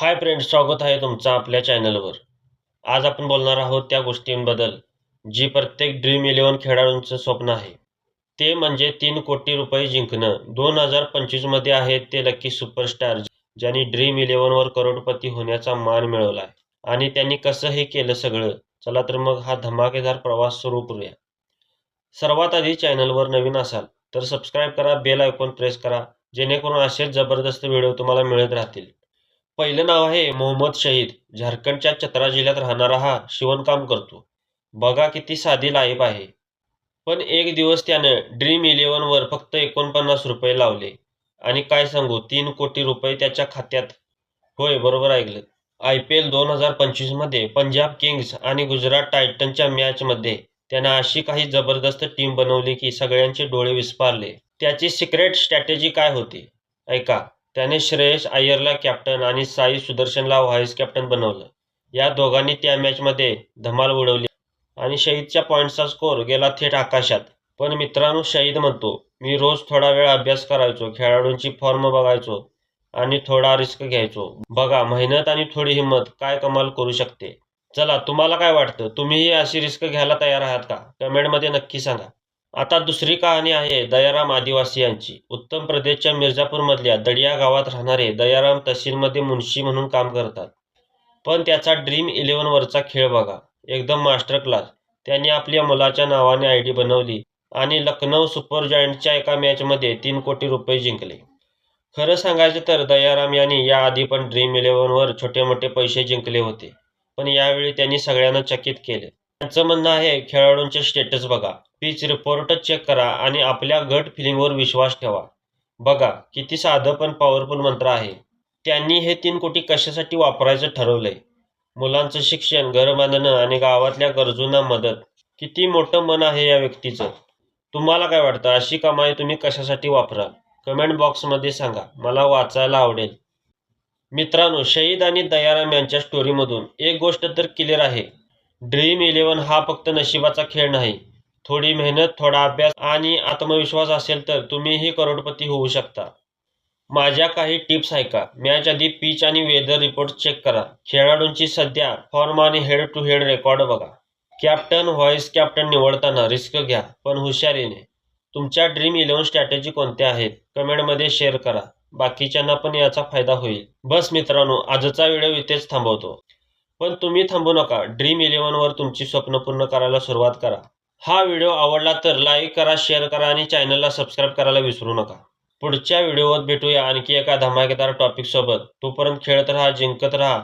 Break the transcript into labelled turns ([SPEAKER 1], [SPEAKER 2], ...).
[SPEAKER 1] Hi friends स्वागत आहे तुमचं आपल्या चॅनलवर. आज आपण बोलणार आहोत त्या गोष्टींबद्दल जी प्रत्येक ड्रीम इलेव्हन खेळाडूंचं स्वप्न आहे. ते म्हणजे तीन कोटी रुपये जिंकणं. दोन हजार पंचवीसमध्ये आहेत ते लकी सुपरस्टार ज्यांनी ड्रीम इलेव्हनवर करोडपती होण्याचा मान मिळवला आहे. आणि त्यांनी कसं हे केलं सगळं चला तर मग हा धमाकेदार प्रवास सुरू करूया. सर्वात आधी चॅनलवर नवीन असाल तर सबस्क्राईब करा बेल आयकॉन प्रेस करा जेणेकरून असेच जबरदस्त व्हिडिओ तुम्हाला मिळत राहतील. पहिलं नाव आहे मोहम्मद शहीद. झारखंडच्या चतरा जिल्ह्यात राहणारा हा शिवणकाम करतो. बघा किती साधी लाईफ आहे. पण एक दिवस त्यानं ड्रीम इलेव्हनवर फक्त एकोणपन्नास रुपये लावले. आणि काय सांगू तीन कोटी रुपये त्याच्या खात्यात. होय बरोबर ऐकलं. आय पी एल दोन हजार पंचवीसमध्ये पंजाब किंग्स आणि गुजरात टायटनच्या मॅचमध्ये त्यानं अशी काही जबरदस्त टीम बनवली की सगळ्यांचे डोळे विस्पारले त्याची सिक्रेट स्ट्रॅटेजी काय होती? ऐका. त्याने श्रेयस अय्यरला कॅप्टन आणि साई सुदर्शनला व्हाईस कॅप्टन बनवलं. या दोघांनी त्या मॅचमध्ये धमाल उडवली. आणि शहीदच्या पॉईंटचा स्कोर गेला थेट आकाशात. पण मित्रांनो शहीद म्हणतो मी रोज थोडा वेळ अभ्यास करायचो खेळाडूंची फॉर्म बघायचो आणि थोडा रिस्क घ्यायचो. बघा मेहनत आणि थोडी हिंमत काय कमाल करू शकते. चला तुम्हाला काय वाटतं? तुम्हीही अशी रिस्क घ्यायला तयार आहात का? कमेंटमध्ये नक्की सांगा. आता दुसरी कहाणी आहे दयाराम आदिवासी यांची. उत्तर प्रदेशच्या मिर्झापूरमधल्या दडिया गावात राहणारे दयाराम तहसीलमध्ये मुन्शी म्हणून काम करतात. पण त्याचा ड्रीम इलेव्हनवरचा खेळ बघा. एकदम मास्टर क्लास. त्यांनी आपल्या मुलाच्या नावाने आय डी बनवली आणि लखनौ सुपर जॉईंटच्या एका मॅचमध्ये तीन कोटी रुपये जिंकले. खरं सांगायचं तर दयाराम यांनी याआधी पण ड्रीम इलेव्हनवर छोटे मोठे पैसे जिंकले होते. पण यावेळी त्यांनी सगळ्यांना चकित केले. त्यांचं म्हणणं आहे खेळाडूंचे स्टेटस बघा. पीच रिपोर्ट चेक करा आणि आपल्या गट फिलिंगवर विश्वास ठेवा. बघा किती साधं पण पॉवरफुल मंत्र आहे. त्यांनी हे तीन कोटी कशासाठी वापरायचं ठरवलंय? मुलांचं शिक्षण घर बांधणं आणि गावातल्या गरजूंना मदत. किती मोठं मन आहे या व्यक्तीचं. तुम्हाला काय वाटतं? अशी कमाई तुम्ही कशासाठी वापराल? कमेंट बॉक्समध्ये सांगा. मला वाचायला आवडेल. मित्रांनो शहीद आणि दयाराम यांच्या स्टोरीमधून एक गोष्ट तर क्लिअर आहे. ड्रीम इलेव्हन हा फक्त नशिबाचा खेळ नाही. थोडी मेहनत थोडा अभ्यास आणि आत्मविश्वास असेल तर तुम्हीही करोडपती होऊ शकता. माझ्या काही टिप्स ऐका मॅच आधी पिच आणि वेदर रिपोर्ट चेक करा. खेळाडूंची सध्या फॉर्म आणि हेड टू हेड रेकॉर्ड बघा. कॅप्टन व्हॉइस कॅप्टन निवडताना रिस्क घ्या पण हुशारीने. तुमच्या ड्रीम इलेव्हन स्ट्रॅटेजी कोणत्या आहेत? कमेंटमध्ये शेअर करा. बाकीच्यांना पण याचा फायदा होईल. बस मित्रांनो आजचा व्हिडिओ इथेच थांबवतो. पण तुम्ही थांबू नका. ड्रीम इलेव्हनवर तुमची स्वप्न पूर्ण करायला सुरुवात करा. हा व्हिडिओ आवडला तर लाईक करा शेअर करा आणि चॅनलला सबस्क्राईब करायला विसरू नका. पुढच्या व्हिडिओवर भेटूया. आणखी एका धमाकेदार टॉपिकसोबत तोपर्यंत खेळत राहा जिंकत राहा.